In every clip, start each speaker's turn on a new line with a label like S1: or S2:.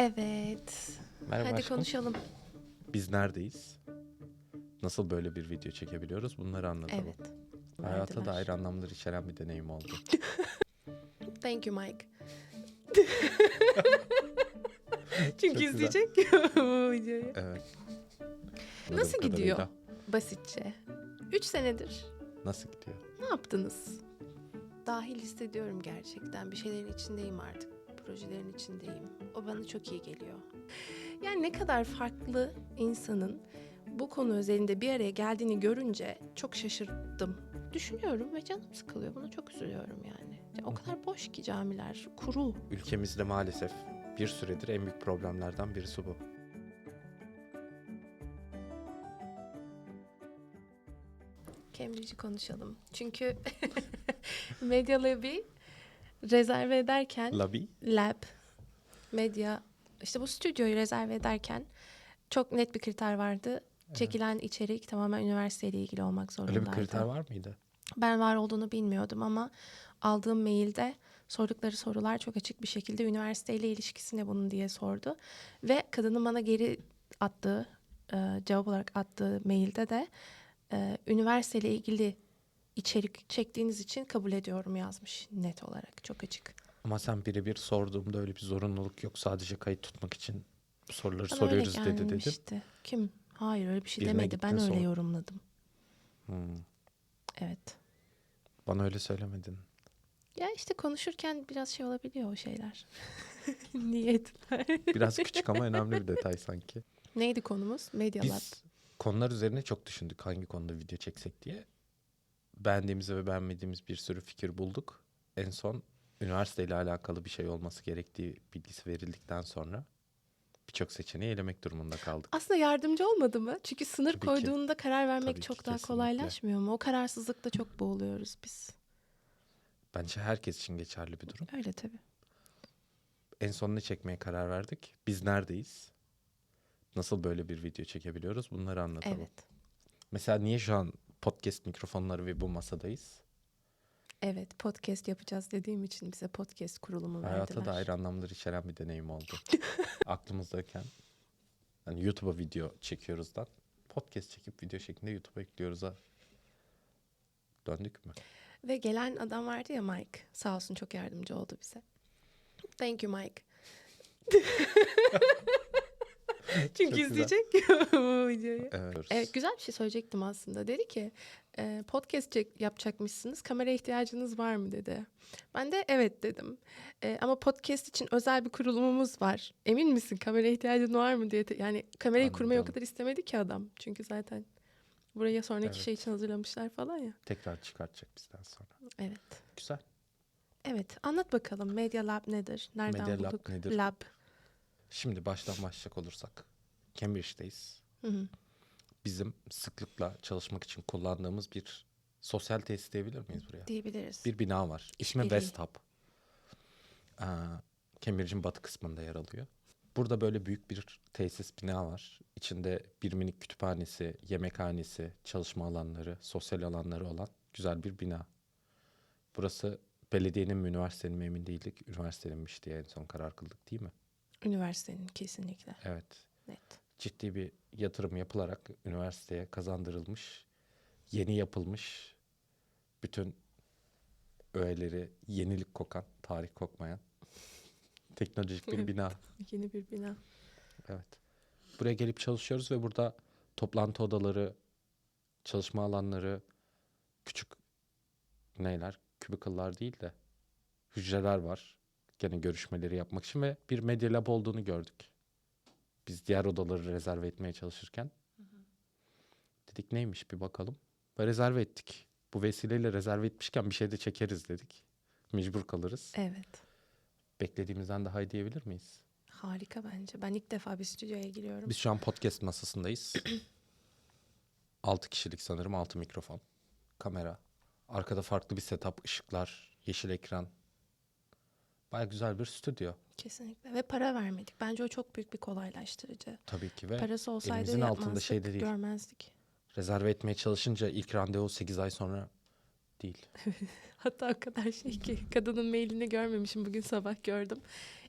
S1: Evet.
S2: Merhaba
S1: Hadi
S2: aşkım.
S1: konuşalım.
S2: Biz neredeyiz? Nasıl böyle bir video çekebiliyoruz? Bunları anlatalım.
S1: Evet.
S2: Hayata dair anlamlar içeren bir deneyim oldu.
S1: Thank you Mike. Çünkü
S2: güzel.
S1: izleyecek bu videoyu.
S2: Evet.
S1: Nasıl gidiyor?
S2: kadarıyla.
S1: Basitçe. Üç senedir
S2: Nasıl gidiyor?
S1: ne yaptınız? Dahil hissediyorum gerçekten. Bir şeylerin içindeyim artık. Projelerin içindeyim. O bana çok iyi geliyor. Yani ne kadar farklı insanın bu konu özelinde bir araya geldiğini görünce çok şaşırdım. Düşünüyorum ve canım sıkılıyor. Buna çok üzülüyorum yani. Ya O kadar boş ki camiler, kuru.
S2: Ülkemizde maalesef bir süredir en büyük problemlerden birisi bu.
S1: Cambridge'i konuşalım. Çünkü Media Lab'i rezerve ederken
S2: Lobby.
S1: lab, medya, işte bu stüdyoyu rezerve ederken çok net bir kriter vardı. Çekilen içerik tamamen üniversiteyle ilgili olmak zorundaydı.
S2: Öyle bir kriter var mıydı?
S1: Ben var olduğunu bilmiyordum ama aldığım mailde sordukları sorular çok açık bir şekilde üniversiteyle ilişkisi ne bunun diye sordu. Ve kadının bana geri attığı, e, cevap olarak attığı mailde de e, üniversiteyle ilgili içerik çektiğiniz için kabul ediyorum yazmış net olarak çok açık.
S2: Ama sen birebir sorduğumda öyle bir zorunluluk yok. Sadece kayıt tutmak için bu soruları
S1: Bana
S2: soruyoruz
S1: öyle
S2: dedi
S1: gelmişti. Kim? Hayır öyle bir şey
S2: Birine
S1: demedi. Ben
S2: gittin,
S1: öyle
S2: sor.
S1: yorumladım.
S2: Hmm.
S1: Evet.
S2: Bana öyle söylemedin.
S1: Ya işte konuşurken biraz şey olabiliyor o şeyler. Niyetler.
S2: Biraz küçük ama önemli bir detay sanki.
S1: Neydi konumuz? Media Lab.
S2: Biz konular üzerine çok düşündük hangi konuda video çeksek diye. Beğendiğimiz ve beğenmediğimiz bir sürü fikir bulduk. En son üniversiteyle alakalı bir şey olması gerektiği bilgisi verildikten sonra birçok seçeneği elemek durumunda kaldık.
S1: Aslında yardımcı olmadı mı? Çünkü sınır
S2: Tabii ki.
S1: koyduğunda karar vermek
S2: Tabii ki,
S1: çok daha
S2: kesinlikle.
S1: kolaylaşmıyor mu? O kararsızlıkta çok boğuluyoruz biz.
S2: Bence herkes için geçerli bir durum.
S1: Öyle tabii.
S2: En son ne çekmeye karar verdik? Biz neredeyiz? Nasıl böyle bir video çekebiliyoruz? Bunları anlatalım.
S1: Evet.
S2: Mesela niye şu an podcast mikrofonları ve bu masadayız?
S1: Evet podcast yapacağız dediğim için bize podcast kurulumu
S2: Hayata
S1: verdiler.
S2: dair anlamlar içeren bir deneyim oldu. Aklımızdayken hani YouTube'a video çekiyoruzdan podcast çekip video şeklinde YouTube'a ekliyoruz ha. Döndük mü?
S1: Ve gelen adam vardı ya Mike. Sağ olsun çok yardımcı oldu bize. Thank you Mike. Çünkü
S2: Çok güzel.
S1: izleyecek bu videoyu.
S2: Evet.
S1: Evet güzel bir şey söyleyecektim aslında. Dedi ki e, podcast çek, yapacakmışsınız. Kamera ihtiyacınız var mı dedi. Ben de evet dedim. E, ama podcast için özel bir kurulumumuz var. Emin misin kamera ihtiyacın var mı diye. te- Yani kamerayı kurmayı o
S2: Anladım.
S1: kadar istemedi ki adam. Çünkü zaten buraya sonraki
S2: Evet.
S1: şey için hazırlamışlar falan ya.
S2: Tekrar çıkartacak bizden sonra.
S1: Evet.
S2: Güzel.
S1: Evet anlat bakalım Media Lab nedir? Nereden
S2: Media Lab
S1: bulduk?
S2: nedir?
S1: Lab.
S2: Şimdi baştan başlayacak olursak. Cambridge'deyiz.
S1: Hı hı.
S2: Bizim sıklıkla çalışmak için kullandığımız bir sosyal tesis diyebilir miyiz buraya?
S1: Diyebiliriz.
S2: Bir bina var. İsmi. West Hub. Ee, Cambridge'in batı kısmında yer alıyor. Burada böyle büyük bir tesis bina var. İçinde bir minik kütüphanesi, yemekhanesi, çalışma alanları, sosyal alanları olan güzel bir bina. Burası belediyenin mi üniversitenin mi emin değildik. Üniversiteninmiş diye en son karar kıldık değil mi?
S1: Üniversitenin kesinlikle.
S2: Evet.
S1: Net.
S2: Ciddi bir yatırım yapılarak üniversiteye kazandırılmış, yeni yapılmış, bütün öğeleri yenilik kokan, tarih kokmayan teknolojik bir bina.
S1: Yeni bir bina.
S2: Evet. Buraya gelip çalışıyoruz ve burada toplantı odaları, çalışma alanları, küçük neyler, kübikıllar değil de hücreler var. Gene görüşmeleri yapmak için ve bir medya lab olduğunu gördük. Biz diğer odaları rezerve etmeye çalışırken. Dedik neymiş bir bakalım. Ve rezerve ettik. Bu vesileyle rezerve etmişken bir şey de çekeriz dedik. Mecbur kalırız.
S1: Evet.
S2: Beklediğimizden daha iyi diyebilir miyiz?
S1: Harika bence. Ben ilk defa bir stüdyoya giriyorum.
S2: Biz şu an podcast masasındayız. 6 kişilik sanırım 6 mikrofon. Kamera. Arkada farklı bir setup, ışıklar, yeşil ekran. Baya güzel bir stüdyo.
S1: Kesinlikle. Ve para vermedik. Bence o çok büyük bir kolaylaştırıcı.
S2: Tabii ki ve
S1: Parası olsaydı
S2: elimizin altında şey de değil.
S1: görmezdik.
S2: Rezerve etmeye çalışınca ilk randevu 8 ay sonra Değil.
S1: Hatta o kadar şey ki kadının mailini görmemişim bugün sabah gördüm.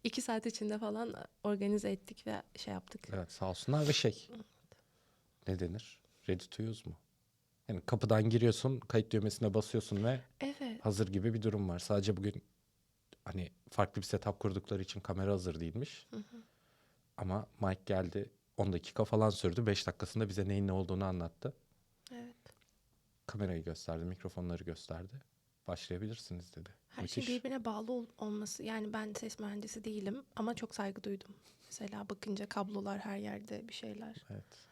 S1: İki saat içinde falan organize ettik ve şey yaptık.
S2: Evet sağ olsunlar ve şey. Ne denir? Ready to use mu? Yani kapıdan giriyorsun, kayıt düğmesine basıyorsun ve
S1: Evet.
S2: hazır gibi bir durum var. Sadece bugün hani farklı bir setup kurdukları için kamera hazır değilmiş. Ama Mike geldi 10 dakika falan sürdü. 5 dakikasında bize neyin ne olduğunu anlattı.
S1: Evet.
S2: Kamerayı gösterdi, mikrofonları gösterdi. Başlayabilirsiniz dedi.
S1: Her
S2: Müthiş.
S1: şey birbirine bağlı ol- olması. Yani ben ses mühendisi değilim ama çok saygı duydum. Mesela bakınca kablolar her yerde bir şeyler.
S2: Evet.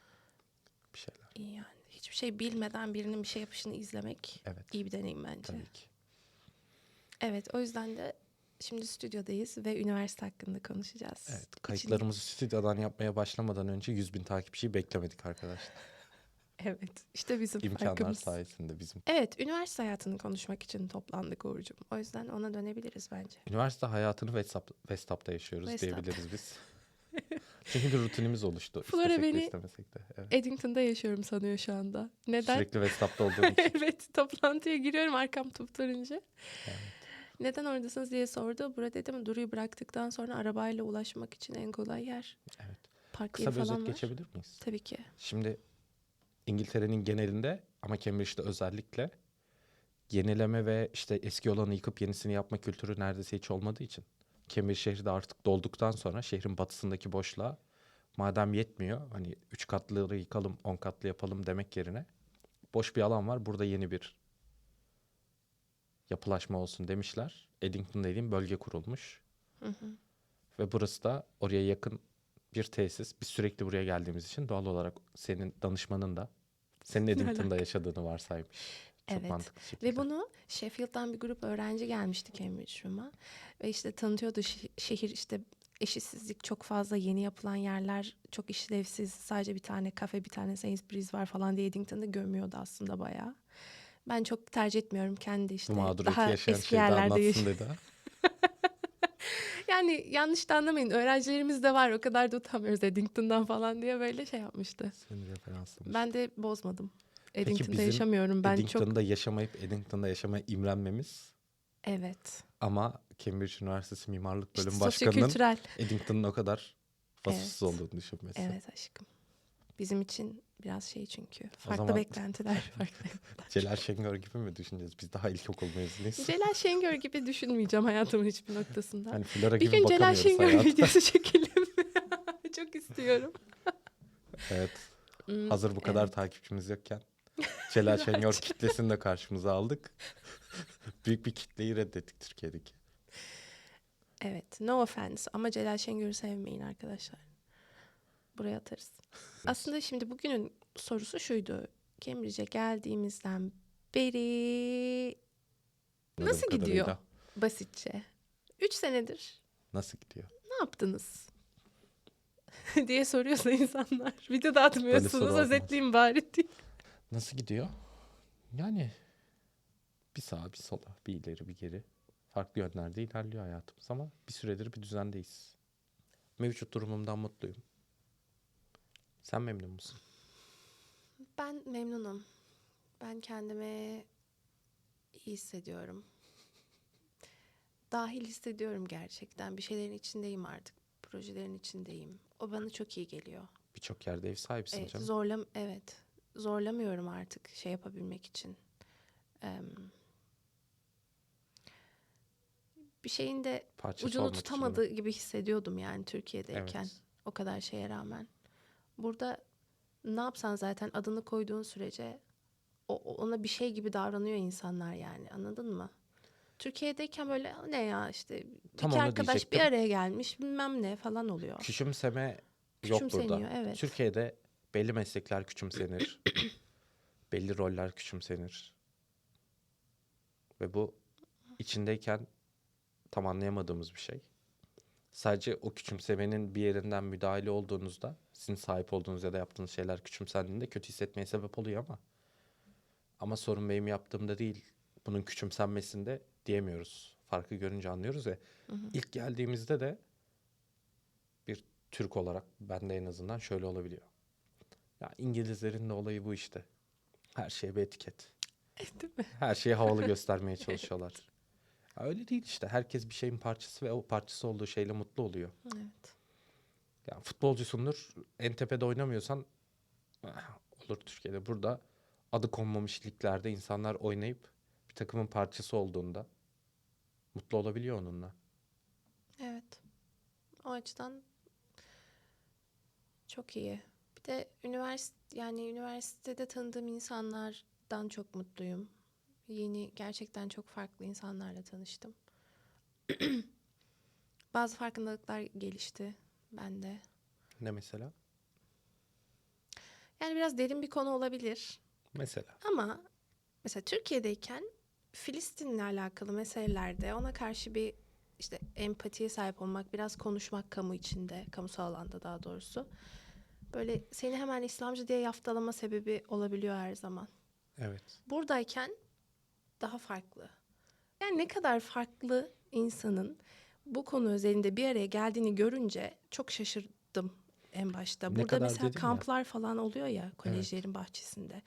S2: Bir şeyler.
S1: İyi yani. Hiçbir şey bilmeden birinin bir şey yapışını izlemek
S2: Evet.
S1: iyi bir deneyim bence.
S2: Tabii ki.
S1: Evet o yüzden de şimdi stüdyodayız ve üniversite hakkında konuşacağız.
S2: Evet.
S1: İçin-
S2: Kayıtlarımızı stüdyodan yapmaya başlamadan önce 100 bin takipçiyi beklemedik arkadaşlar.
S1: Evet işte bizim
S2: İmkanlar
S1: farkımız.
S2: sayesinde bizim.
S1: Evet üniversite hayatını konuşmak için toplandık Uğur'cum. O yüzden ona dönebiliriz bence.
S2: Üniversite hayatını Westap, Westap'ta yaşıyoruz
S1: Westap.
S2: diyebiliriz biz. Çünkü bir rutinimiz oluştu.
S1: Flora
S2: istesek
S1: beni-
S2: istemesek de. Evet.
S1: Eddington'da yaşıyorum sanıyor şu anda. Neden?
S2: Sürekli Westap'ta olduğum için.
S1: evet toplantıya giriyorum arkam tutturunca.
S2: Evet.
S1: Neden oradasınız diye sordu. Burada dedim Duru'yu bıraktıktan sonra arabayla ulaşmak için en kolay yer.
S2: Evet.
S1: Park
S2: Kısa bir özet
S1: var.
S2: geçebilir miyiz?
S1: Tabii ki.
S2: Şimdi İngiltere'nin genelinde ama Cambridge'de özellikle yenileme ve işte eski olanı yıkıp yenisini yapma kültürü neredeyse hiç olmadığı için Cambridge şehri de artık dolduktan sonra şehrin batısındaki boşluğa madem yetmiyor hani üç katlıları yıkalım on katlı yapalım demek yerine boş bir alan var burada yeni bir yapılaşma olsun demişler. Eddington dediğim bölge kurulmuş
S1: Hı hı.
S2: ve burası da oraya yakın bir tesis. Biz sürekli buraya geldiğimiz için doğal olarak senin danışmanın da senin Eddington'da yaşadığını varsaymış. Çok
S1: Evet.
S2: mantıklı şekilde.
S1: Ve bunu Sheffield'dan bir grup öğrenci gelmişti Cambridge Room'a. Ve işte tanıtıyordu şehir işte eşitsizlik çok fazla yeni yapılan yerler çok işlevsiz. Sadece bir tane kafe bir tane Sainsbury's var falan diye Eddington'da gömüyordu aslında bayağı. Ben çok tercih etmiyorum kendi işte
S2: Bu mağduriyeti
S1: daha
S2: yaşayan
S1: eski
S2: şeyi de
S1: yerlerde
S2: anlatsın dedi.
S1: Yani yanlış da anlamayın öğrencilerimiz de var o kadar da utanmıyoruz Eddington'dan falan diye böyle şey yapmıştı.
S2: Senin referansın.
S1: Ben de bozmadım. Eddington'da yaşamıyorum ben çok.
S2: Eddington'da yaşamayıp Eddington'da yaşamaya imrenmemiz
S1: Evet.
S2: ama Cambridge Üniversitesi Mimarlık
S1: İşte
S2: Bölüm Başkanı'nın
S1: sosyokültürel.
S2: Eddington'un o kadar vasıfsız
S1: Evet.
S2: olduğunu düşünmesi.
S1: Evet aşkım. Bizim için biraz şey çünkü. Farklı
S2: zaman-
S1: beklentiler. Farklı.
S2: Celal Şengör gibi mi düşüneceğiz? Biz daha ilkokul mezunuyuz.
S1: Celal Şengör gibi düşünmeyeceğim hayatımın hiçbir noktasında.
S2: Hani Flora
S1: bir gün Celal Şengör
S2: hayata.
S1: videosu çekelim. Çok istiyorum.
S2: Evet.
S1: Hmm,
S2: Hazır bu kadar
S1: evet.
S2: takipçimiz yokken Celal Şengör kitlesini de karşımıza aldık. Büyük bir kitleyi reddettik Türkiye'deki.
S1: Evet. No offense ama Celal Şengör'ü sevmeyin arkadaşlar. Buraya atarız. Aslında şimdi bugünün sorusu şuydu. Cambridge'e geldiğimizden beri
S2: Anladığım
S1: Nasıl gidiyor?
S2: kadarıyla.
S1: basitçe. Üç senedir
S2: Nasıl gidiyor?
S1: ne yaptınız? diye soruyorsa insanlar. Video da atmıyorsunuz. Özetleyin bari diye.
S2: Nasıl gidiyor? Yani bir sağa bir sola, bir ileri bir geri. Farklı yönlerde ilerliyor hayatımız ama bir süredir bir düzendeyiz. Mevcut durumumdan mutluyum. Sen memnun musun?
S1: Ben memnunum. Ben kendimi iyi hissediyorum. Dahil hissediyorum gerçekten. Bir şeylerin içindeyim artık. Projelerin içindeyim. O bana çok iyi geliyor.
S2: Birçok yerde ev sahibisin
S1: Evet,
S2: canım.
S1: zorlam evet. Zorlamıyorum artık şey yapabilmek için. Em, bir şeyin de
S2: Parçası
S1: ucunu
S2: için
S1: tutamadığı
S2: mi?
S1: gibi hissediyordum yani Türkiye'deyken.
S2: Evet.
S1: O kadar şeye rağmen. Burada ne yapsan zaten adını koyduğun sürece o, ona bir şey gibi davranıyor insanlar yani anladın mı? Türkiye'deyken böyle ne ya işte
S2: Tam
S1: iki arkadaş bir
S2: diyecektim.
S1: araya gelmiş bilmem ne falan oluyor.
S2: Küçümseme yok burada.
S1: Evet.
S2: Türkiye'de belli meslekler küçümsenir. belli roller küçümsenir. Ve bu içindeyken tam anlayamadığımız bir şey. Sadece o küçümsemenin bir yerinden müdahale olduğunuzda sizin sahip olduğunuz ya da yaptığınız şeyler küçümsendiğinde kötü hissetmeye sebep oluyor ama ama sorun benim yaptığımda değil bunun küçümsenmesinde diyemiyoruz. Farkı görünce anlıyoruz ve ilk geldiğimizde de bir Türk olarak bende en azından şöyle olabiliyor. Ya İngilizlerin de olayı bu işte. Her şeye bir etiket.
S1: Değil mi?
S2: Her şeyi havalı göstermeye çalışıyorlar. Ya öyle değil işte. Herkes bir şeyin parçası ve o parçası olduğu şeyle mutlu oluyor.
S1: Evet.
S2: Ya futbolcusundur. En tepede oynamıyorsan ah, olur Türkiye'de. Burada adı konmamış liglerde insanlar oynayıp bir takımın parçası olduğunda mutlu olabiliyor onunla.
S1: Evet. O açıdan çok iyi. Bir de üniversite yani üniversitede tanıdığım insanlardan çok mutluyum. Yeni gerçekten çok farklı insanlarla tanıştım. Bazı farkındalıklar gelişti bende.
S2: Ne mesela?
S1: Yani biraz derin bir konu olabilir.
S2: Mesela.
S1: Ama mesela Türkiye'deyken Filistin'le alakalı meselelerde ona karşı bir işte empatiye sahip olmak, biraz konuşmak kamu içinde, kamusal alanda daha doğrusu. Böyle seni hemen İslamcı diye yaftalama sebebi olabiliyor her zaman.
S2: Evet.
S1: Buradayken daha farklı. Yani ne kadar farklı insanın bu konu özelinde bir araya geldiğini görünce çok şaşırdım en başta.
S2: Ne
S1: Burada mesela
S2: dedin ya.
S1: kamplar falan oluyor ya kolejlerin bahçesinde.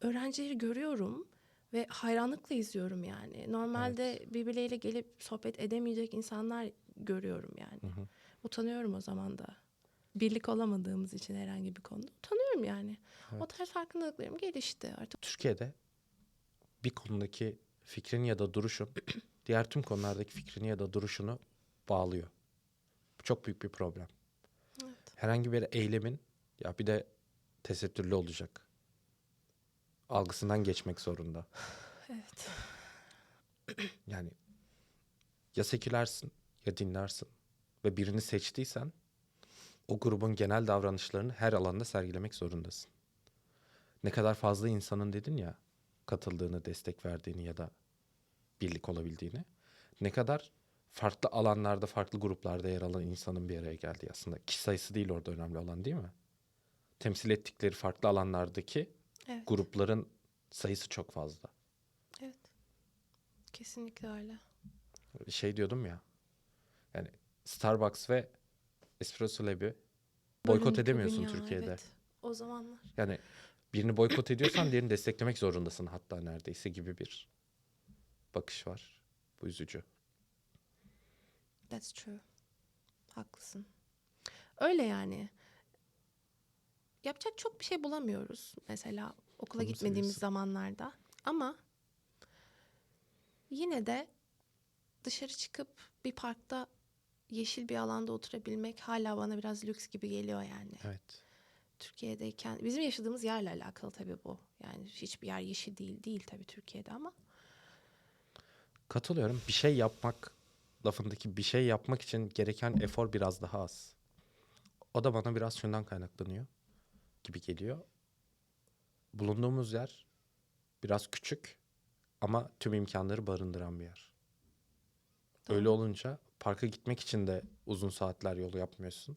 S1: Öğrencileri görüyorum ve hayranlıkla izliyorum yani. Normalde birbirleriyle gelip sohbet edemeyecek insanlar görüyorum yani.
S2: Hı hı.
S1: Utanıyorum o zaman da. Birlik olamadığımız için herhangi bir konuda utanıyorum yani. O
S2: Evet.
S1: tarz farkındalıklarım gelişti artık.
S2: Türkiye'de bir konudaki fikrin ya da duruşun diğer tüm konulardaki fikrini ya da duruşunu bağlıyor. Bu çok büyük bir problem.
S1: Evet.
S2: Herhangi bir eylemin ya bir de tesettürlü olacak. Algısından geçmek zorunda.
S1: Evet.
S2: Yani ya sekülersin ya dinlersin ve birini seçtiysen o grubun genel davranışlarını her alanda sergilemek zorundasın. Ne kadar fazla insanın dedin ya katıldığını, destek verdiğini ya da birlik olabildiğini. Ne kadar farklı alanlarda, farklı gruplarda yer alan insanın bir araya geldiği aslında. Kişi sayısı değil orada önemli olan değil mi? Temsil ettikleri farklı alanlardaki
S1: Evet.
S2: grupların sayısı çok fazla.
S1: Evet. Kesinlikle öyle.
S2: şey diyordum ya. Yani Starbucks ve Espresso Lab'i boykot edemiyorsun
S1: ya,
S2: Türkiye'de.
S1: Evet. O zamanlar.
S2: Yani birini boykot ediyorsan diğerini desteklemek zorundasın hatta neredeyse gibi bir bakış var. Bu üzücü.
S1: That's true. Haklısın. Öyle yani. Yapacak çok bir şey bulamıyoruz. Mesela okula
S2: Onu
S1: gitmediğimiz
S2: seviyorsun.
S1: zamanlarda. Ama yine de dışarı çıkıp bir parkta yeşil bir alanda oturabilmek hala bana biraz lüks gibi geliyor yani.
S2: Evet.
S1: Türkiye'deyken bizim yaşadığımız yerle alakalı tabii bu. Yani hiçbir yer yeşil değil değil tabii Türkiye'de ama
S2: Katılıyorum. Bir şey yapmak lafındaki bir şey yapmak için gereken efor biraz daha az. O da bana biraz şundan kaynaklanıyor gibi geliyor. Bulunduğumuz yer biraz küçük ama tüm imkanları barındıran bir yer. Öyle
S1: Doğru.
S2: olunca parka gitmek için de uzun saatler yolu yapmıyorsun.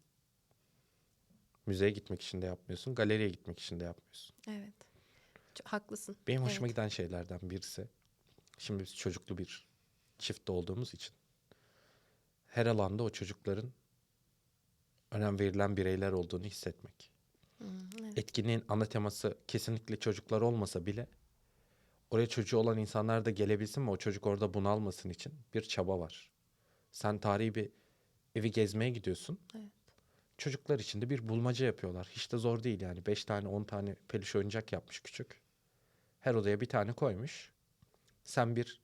S2: Müzeye gitmek için de yapmıyorsun. Galeriye gitmek için de yapmıyorsun.
S1: evet. Çok haklısın.
S2: Benim hoşuma
S1: Evet.
S2: giden şeylerden birisi. Şimdi biz çocuklu bir çiftte olduğumuz için her alanda o çocukların önem verilen bireyler olduğunu hissetmek.
S1: Hı, evet.
S2: Etkinliğin ana teması kesinlikle çocuklar olmasa bile oraya çocuğu olan insanlar da gelebilsin ve o çocuk orada bunalmasın için bir çaba var. Sen tarihi bir evi gezmeye gidiyorsun.
S1: Evet.
S2: Çocuklar için de bir bulmaca yapıyorlar. Hiç de zor değil yani. Beş tane on tane peluş oyuncak yapmış küçük. Her odaya bir tane koymuş. Sen bir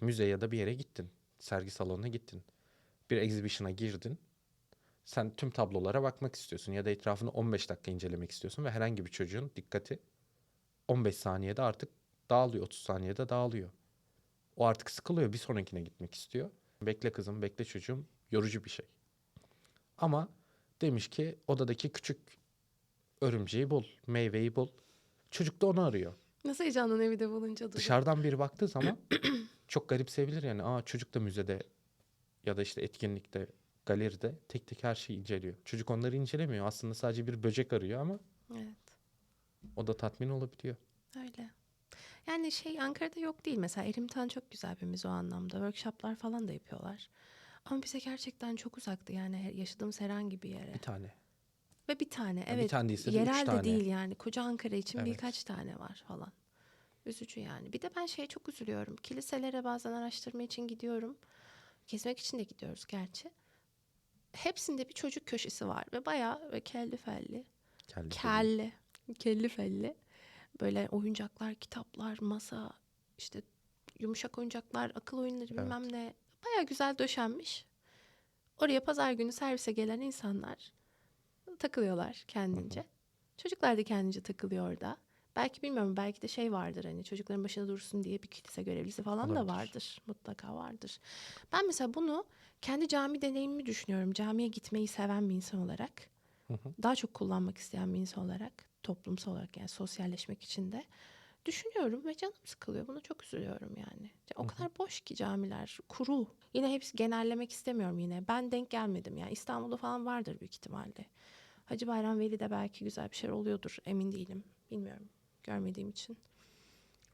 S2: müze ya da bir yere gittin. Sergi salonuna gittin. Bir exhibition'a girdin. Sen tüm tablolara bakmak istiyorsun ya da etrafını 15 dakika incelemek istiyorsun ve herhangi bir çocuğun dikkati 15 saniyede artık dağılıyor, 30 saniyede dağılıyor. O artık sıkılıyor, bir sonrakine gitmek istiyor. Bekle kızım, bekle çocuğum, yorucu bir şey. Ama demiş ki odadaki küçük örümceği bul, meyveyi bul. Çocuk da onu arıyor.
S1: Nasıl heyecanlanıyor bir de bulunca da.
S2: Dışarıdan biri baktığı zaman çok garipseyebilir yani. Aa çocuk da müzede ya da işte etkinlikte, galeride tek tek her şeyi inceliyor. Çocuk onları incelemiyor. Aslında sadece bir böcek arıyor ama
S1: Evet.
S2: o da tatmin olabiliyor.
S1: Öyle. Yani şey Ankara'da yok değil. Mesela Erimtan çok güzel bir müze o anlamda. Workshoplar falan da yapıyorlar. Ama bize gerçekten çok uzaktı yani yaşadığımız herhangi bir yere.
S2: Bir tane.
S1: Ve bir tane
S2: bir
S1: evet.
S2: tane değilse de üç
S1: yerel de
S2: tane.
S1: değil yani. Koca Ankara için
S2: Evet.
S1: birkaç tane var falan. Üzücü yani. Bir de ben şeye çok üzülüyorum. Kiliselere bazen araştırma için gidiyorum. Gezmek için de gidiyoruz gerçi. Hepsinde bir çocuk köşesi var ve bayağı ve kelli felli.
S2: Kelli. Kelli.
S1: Kelli felli. Böyle oyuncaklar, kitaplar, masa, işte yumuşak oyuncaklar, akıl oyunları
S2: Evet.
S1: bilmem ne. Bayağı güzel döşenmiş. Oraya pazar günü servise gelen insanlar takılıyorlar kendince. Çocuklar da kendince takılıyor orada. Belki bilmiyorum belki de şey vardır hani çocukların başında dursun diye bir kilise görevlisi falan da
S2: Olabilir.
S1: vardır. Mutlaka vardır. Ben mesela bunu kendi cami deneyimimi düşünüyorum. Camiye gitmeyi seven bir insan olarak.
S2: Hı hı.
S1: Daha çok kullanmak isteyen bir insan olarak. Toplumsal olarak yani sosyalleşmek için de. Düşünüyorum ve canım sıkılıyor. Buna çok üzülüyorum yani. O kadar boş ki camiler. Kuru. Yine hepsi genellemek istemiyorum yine. Ben denk gelmedim yani. İstanbul'da falan vardır büyük ihtimalle. Hacı Bayram Veli'de belki güzel bir şeyler oluyordur. Emin değilim. Bilmiyorum. Görmediğim için.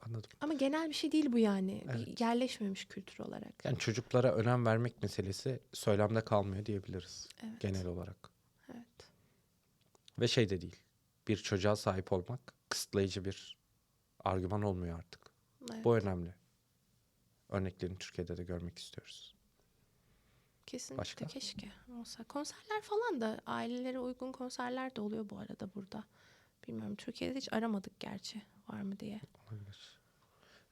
S2: Anladım.
S1: Ama genel bir şey değil bu yani. Bir
S2: Evet.
S1: yerleşmemiş kültür olarak.
S2: Yani çocuklara önem vermek meselesi söylemde kalmıyor diyebiliriz
S1: Evet.
S2: genel olarak.
S1: Evet.
S2: Ve şey de değil. Bir çocuğa sahip olmak kısıtlayıcı bir argüman olmuyor artık.
S1: evet.
S2: Bu önemli. Örneklerini Türkiye'de de görmek istiyoruz.
S1: Kesinlikle
S2: Başka?
S1: keşke olsa. Konserler falan da ailelere uygun konserler de oluyor bu arada burada. Bilmiyorum Türkiye'de hiç aramadık gerçi var mı diye.
S2: Olabilir.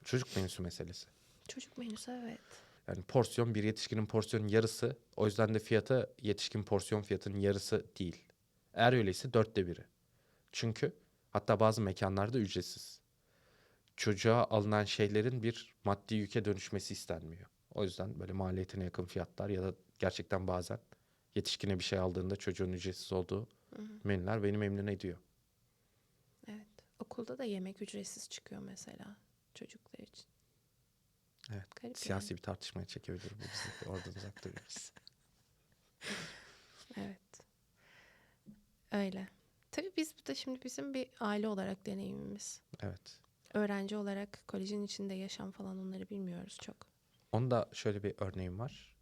S2: Çocuk menüsü meselesi.
S1: Çocuk menüsü evet.
S2: Yani porsiyon bir yetişkinin porsiyonun yarısı. O yüzden de fiyatı yetişkin porsiyon fiyatının yarısı değil. Eğer öyleyse dörtte biri. Çünkü hatta bazı mekanlarda ücretsiz. Çocuğa alınan şeylerin bir maddi yüke dönüşmesi istenmiyor. O yüzden böyle maliyetine yakın fiyatlar ya da gerçekten bazen yetişkine bir şey aldığında çocuğun ücretsiz olduğu
S1: Hı hı.
S2: menüler beni memnun ediyor.
S1: Evet. Okulda da yemek ücretsiz çıkıyor mesela çocuklar için.
S2: Evet.
S1: Garip
S2: Siyasi bir tartışmaya çekebilir bu bizi. Oradan uzak duruyoruz.
S1: Evet. Öyle. Tabii biz bu da şimdi bizim bir aile olarak deneyimimiz.
S2: Evet.
S1: Öğrenci olarak kolejin içinde yaşam falan onları bilmiyoruz çok.
S2: Onda şöyle bir örneğim var.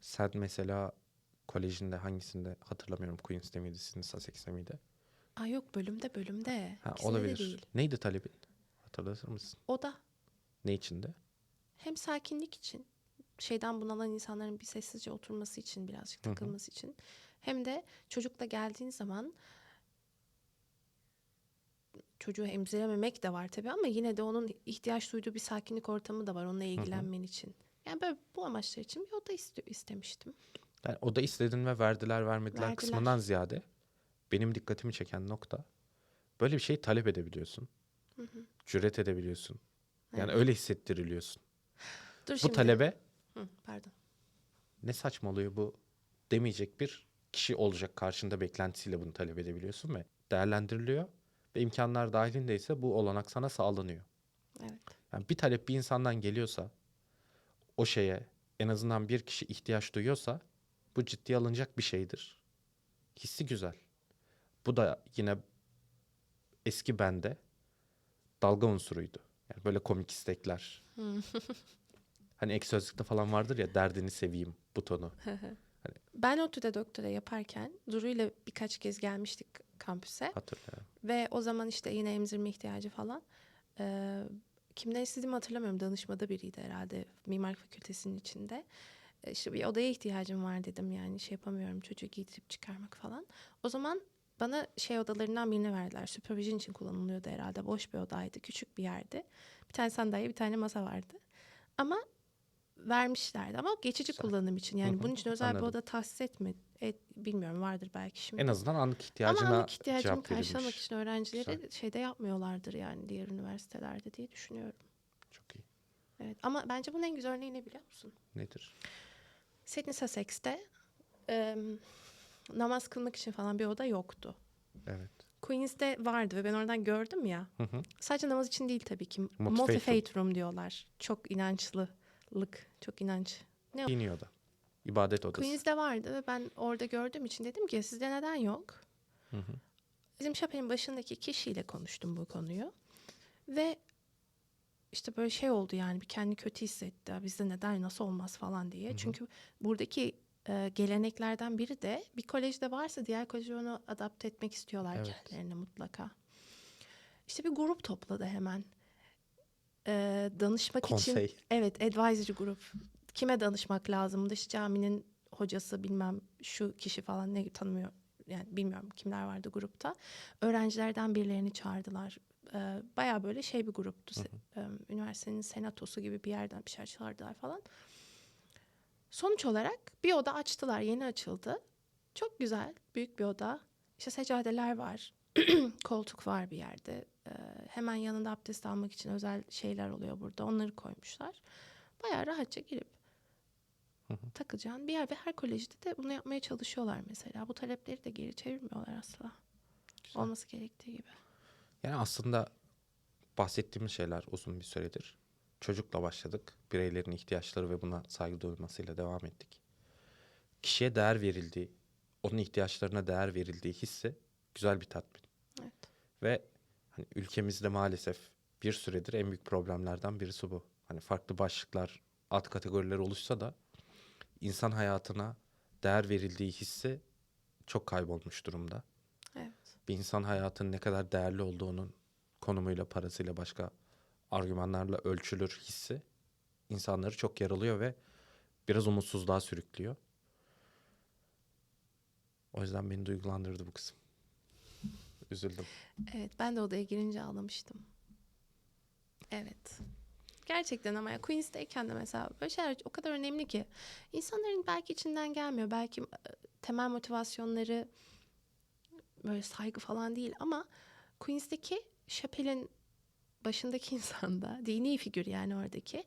S2: Sen mesela kolejinde hangisinde hatırlamıyorum Queens'te miydi, sizin Sussex'te miydi?
S1: Aa yok bölümde bölümde.
S2: Ha,
S1: İkisinde de
S2: olabilir.
S1: değil.
S2: Neydi talebin? Hatırlatır mısın?
S1: O da
S2: Ne içindi?
S1: hem sakinlik için şeyden bunalan insanların bir sessizce oturması için birazcık takılması için hem de çocukla geldiğin zaman çocuğu emzirememek de var tabii ama yine de onun ihtiyaç duyduğu bir sakinlik ortamı da var onunla ilgilenmen için. Yani böyle bu amaçlar için bir oda iste- istemiştim.
S2: Yani o da istedin ve verdiler vermediler
S1: Verdiler.
S2: kısmından ziyade benim dikkatimi çeken nokta böyle bir şey talep edebiliyorsun.
S1: Hı hı.
S2: Cüret edebiliyorsun. Yani
S1: Evet.
S2: öyle hissettiriliyorsun.
S1: Dur
S2: Bu
S1: şimdi.
S2: talebe
S1: Hı, pardon.
S2: ne saçmalıyor bu demeyecek bir kişi olacak karşında beklentisiyle bunu talep edebiliyorsun ve değerlendiriliyor ve imkanlar dahilindeyse bu olanak sana sağlanıyor.
S1: Evet.
S2: Yani bir talep bir insandan geliyorsa o şeye en azından bir kişi ihtiyaç duyuyorsa bu ciddiye alınacak bir şeydir. Hissi güzel. Bu da yine eski bende dalga unsuruydu. Yani böyle komik istekler. hani ek sözlükte falan vardır ya derdini seveyim butonu.
S1: Ben ODTÜ'de doktora yaparken Duru ile birkaç kez gelmiştik kampüse.
S2: Hatırlıyorum.
S1: Ve o zaman işte yine emzirme ihtiyacı falan. Ee, kimden istediğimi hatırlamıyorum. Danışmada biriydi herhalde. Mimarlık fakültesinin içinde. Ee, işte bir odaya ihtiyacım var dedim yani şey yapamıyorum çocuğu giydirip çıkarmak falan. O zaman bana şey odalarından birini verdiler. Supervision için kullanılıyordu herhalde. Boş bir odaydı. Küçük bir yerdi. Bir tane sandalye bir tane masa vardı. Ama vermişlerdi ama geçici
S2: Güzel.
S1: kullanım için. Yani
S2: Hı hı,
S1: bunun için özel
S2: anladım.
S1: bir oda tahsis etme. Et- bilmiyorum vardır belki şimdi.
S2: En azından anlık
S1: Ama
S2: ihtiyacına
S1: anlık ihtiyacımı karşılamak
S2: verilmiş.
S1: için öğrencileri
S2: Güzel.
S1: şeyde yapmıyorlardır yani diğer üniversitelerde diye düşünüyorum.
S2: Çok iyi.
S1: Evet ama bence bunun en güzel örneği ne biliyor musun?
S2: Nedir?
S1: Sydney Sussex'te em, namaz kılmak için falan bir oda yoktu.
S2: Evet.
S1: Queens'te vardı ve ben oradan gördüm ya.
S2: Hı hı.
S1: Sadece namaz için değil tabii ki.
S2: Multi-faith
S1: Multi-faith room diyorlar. Çok inançlılık, çok inanç. Ne?
S2: Dini oda. İbadet odası.
S1: Queens'de vardı ve ben orada gördüğüm için dedim ki sizde neden yok?
S2: Hı hı.
S1: Bizim şapenin başındaki kişiyle konuştum bu konuyu. Ve işte böyle şey oldu yani bir kendi kötü hissetti. "Ya Bizde neden nasıl olmaz falan diye.
S2: Hı hı.
S1: Çünkü buradaki e, geleneklerden biri de bir kolejde varsa diğer koleje onu adapte etmek istiyorlar
S2: Evet.
S1: kendilerine mutlaka. İşte bir grup topladı hemen. e, danışmak için
S2: Konsey.
S1: evet advisory grup kime danışmak lazım? Dış caminin hocası bilmem şu kişi falan ne tanımıyor yani bilmiyorum kimler vardı grupta. Öğrencilerden birilerini çağırdılar. E, baya böyle şey bir gruptu. Se- e, üniversitenin senatosu gibi bir yerden bir şey çağırdılar falan. Sonuç olarak bir oda açtılar yeni açıldı. Çok güzel büyük bir oda. İşte seccadeler var koltuk var bir yerde. Ee, hemen yanında abdest almak için özel şeyler oluyor burada. Onları koymuşlar. Bayağı rahatça girip takacağın bir yer ve her kolejde de bunu yapmaya çalışıyorlar mesela. Bu talepleri de geri çevirmiyorlar asla.
S2: Güzel.
S1: Olması gerektiği gibi.
S2: Yani aslında bahsettiğimiz şeyler uzun bir süredir. Çocukla başladık. Bireylerin ihtiyaçları ve buna saygı duyulmasıyla devam ettik. Kişiye değer verildiği, onun ihtiyaçlarına değer verildiği hissi güzel bir tatmin.
S1: Evet.
S2: Ve hani ülkemizde maalesef bir süredir en büyük problemlerden birisi bu. Hani farklı başlıklar, alt kategoriler oluşsa da insan hayatına değer verildiği hissi çok kaybolmuş durumda.
S1: Evet.
S2: Bir insan hayatının ne kadar değerli olduğunun konumuyla, parasıyla, başka argümanlarla ölçülür hissi insanları çok yaralıyor ve biraz umutsuzluğa sürüklüyor. O yüzden beni duygulandırdı bu kısım. Üzüldüm.
S1: Evet ben de odaya girince ağlamıştım. Evet. Gerçekten ama ya Queens'teyken de mesela böyle şeyler o kadar önemli ki. insanların belki içinden gelmiyor. Belki e, temel motivasyonları böyle saygı falan değil ama Queens'teki Chappelle'in başındaki insanda dini figür yani oradaki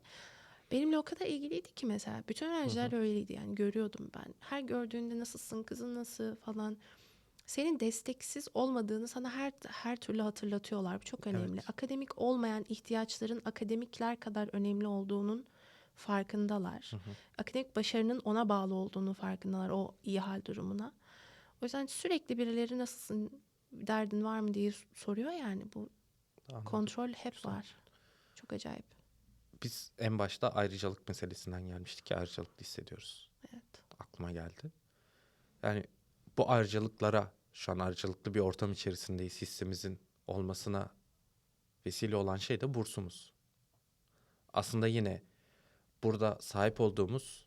S1: benimle o kadar ilgiliydi ki mesela bütün öğrenciler öyleydi yani görüyordum ben her gördüğünde nasılsın kızın nasıl falan senin desteksiz olmadığını sana her her türlü hatırlatıyorlar bu çok önemli
S2: Evet.
S1: akademik olmayan ihtiyaçların akademikler kadar önemli olduğunun farkındalar akademik başarının ona bağlı olduğunu farkındalar o iyi hal durumuna o yüzden sürekli birileri nasılsın derdin var mı diye soruyor yani bu
S2: Anladım.
S1: kontrol hep
S2: Güzel.
S1: var. Çok acayip.
S2: Biz en başta ayrıcalık meselesinden gelmiştik ki ayrıcalıklı hissediyoruz.
S1: Evet.
S2: Aklıma geldi. Yani bu ayrıcalıklara şu an ayrıcalıklı bir ortam içerisindeyiz hissimizin olmasına vesile olan şey de bursumuz. Aslında yine burada sahip olduğumuz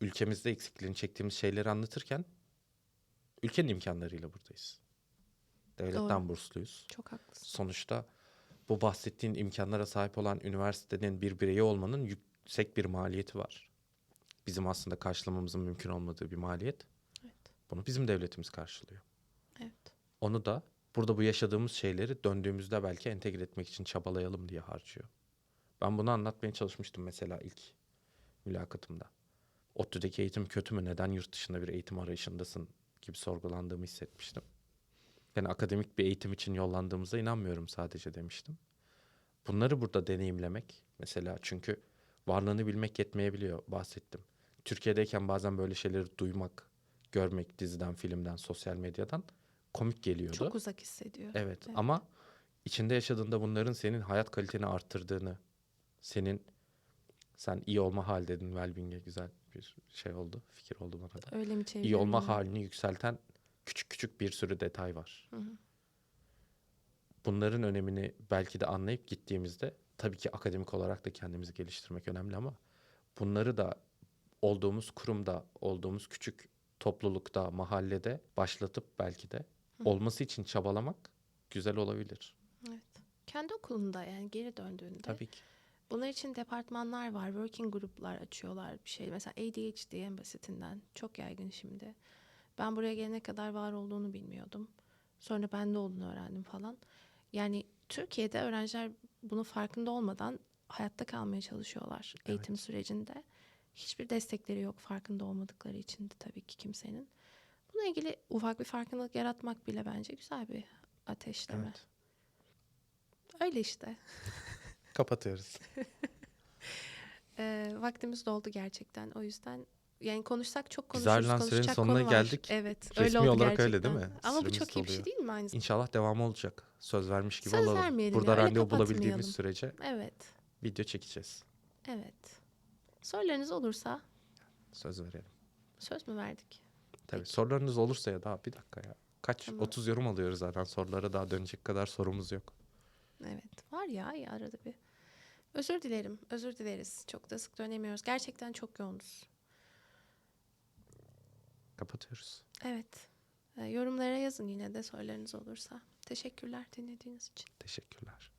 S2: ülkemizde eksikliğini çektiğimiz şeyleri anlatırken ülkenin imkanlarıyla buradayız. Devletten
S1: Doğru.
S2: bursluyuz.
S1: Çok haklısın.
S2: Sonuçta bu bahsettiğin imkanlara sahip olan üniversitenin bir bireyi olmanın yüksek bir maliyeti var. Bizim aslında karşılamamızın mümkün olmadığı bir maliyet. Bunu bizim devletimiz karşılıyor.
S1: Evet.
S2: Onu da burada bu yaşadığımız şeyleri döndüğümüzde belki entegre etmek için çabalayalım diye harcıyor. Ben bunu anlatmaya çalışmıştım mesela ilk mülakatımda. ODTÜ'deki eğitim kötü mü? Neden yurt dışında bir eğitim arayışındasın gibi sorgulandığımı hissetmiştim. Yani akademik bir eğitim için yollandığımıza inanmıyorum sadece demiştim. Bunları burada deneyimlemek mesela çünkü varlığını bilmek yetmeyebiliyor bahsettim. Türkiye'deyken bazen böyle şeyleri duymak, görmek diziden, filmden, sosyal medyadan komik geliyordu.
S1: Çok uzak hissediyor.
S2: Evet,
S1: Evet.
S2: ama içinde yaşadığında bunların senin hayat kaliteni arttırdığını, senin sen iyi olma hal dedin well-being'e güzel bir şey oldu, fikir oldu bana da.
S1: Öyle mi
S2: İyi
S1: çeviriyorum?
S2: olma
S1: ben?
S2: halini yükselten küçük küçük bir sürü detay var.
S1: Hı hı.
S2: Bunların önemini belki de anlayıp gittiğimizde tabii ki akademik olarak da kendimizi geliştirmek önemli ama bunları da olduğumuz kurumda, olduğumuz küçük toplulukta, mahallede başlatıp belki de olması için çabalamak güzel olabilir.
S1: Evet. Kendi okulunda yani geri döndüğünde.
S2: Tabii ki.
S1: Bunlar için departmanlar var. Working gruplar açıyorlar bir şey. Mesela ADHD en basitinden. Çok yaygın şimdi. Ben buraya gelene kadar var olduğunu bilmiyordum. Sonra bende olduğunu öğrendim falan. Yani Türkiye'de öğrenciler bunun farkında olmadan hayatta kalmaya çalışıyorlar eğitim sürecinde. Hiçbir destekleri yok farkında olmadıkları için de tabii ki kimsenin. Bununla ilgili ufak bir farkındalık yaratmak bile bence güzel bir ateşleme.
S2: Evet.
S1: Öyle işte.
S2: Kapatıyoruz.
S1: Ee, vaktimiz doldu gerçekten. O yüzden yani konuşsak çok konuşuruz.
S2: ayrılan sürenin
S1: konuşacak
S2: sonuna
S1: var.
S2: geldik.
S1: Evet.
S2: Resmi
S1: öyle oldu
S2: olarak
S1: gerçekten.
S2: öyle değil mi?
S1: Ama bu
S2: Süremiz
S1: çok iyi bir şey değil mi aynı zamanda?
S2: İnşallah devamı olacak. Söz vermiş gibi
S1: Söz
S2: olalım. Burada
S1: ya,
S2: randevu bulabildiğimiz sürece
S1: Evet.
S2: video çekeceğiz.
S1: Evet. Sorularınız olursa.
S2: Söz verelim.
S1: Söz mü verdik?
S2: Tabii
S1: Peki.
S2: sorularınız olursa ya daha bir dakika ya. Kaç?
S1: Tamam.
S2: 30 yorum alıyoruz zaten sorulara daha dönecek kadar sorumuz yok.
S1: Evet var ya, ya arada bir. Özür dilerim, özür dileriz. Çok da sık dönemiyoruz. Gerçekten çok yoğunuz.
S2: Kapatıyoruz.
S1: Evet. Ee, yorumlara yazın yine de sorularınız olursa. Teşekkürler dinlediğiniz için.
S2: Teşekkürler.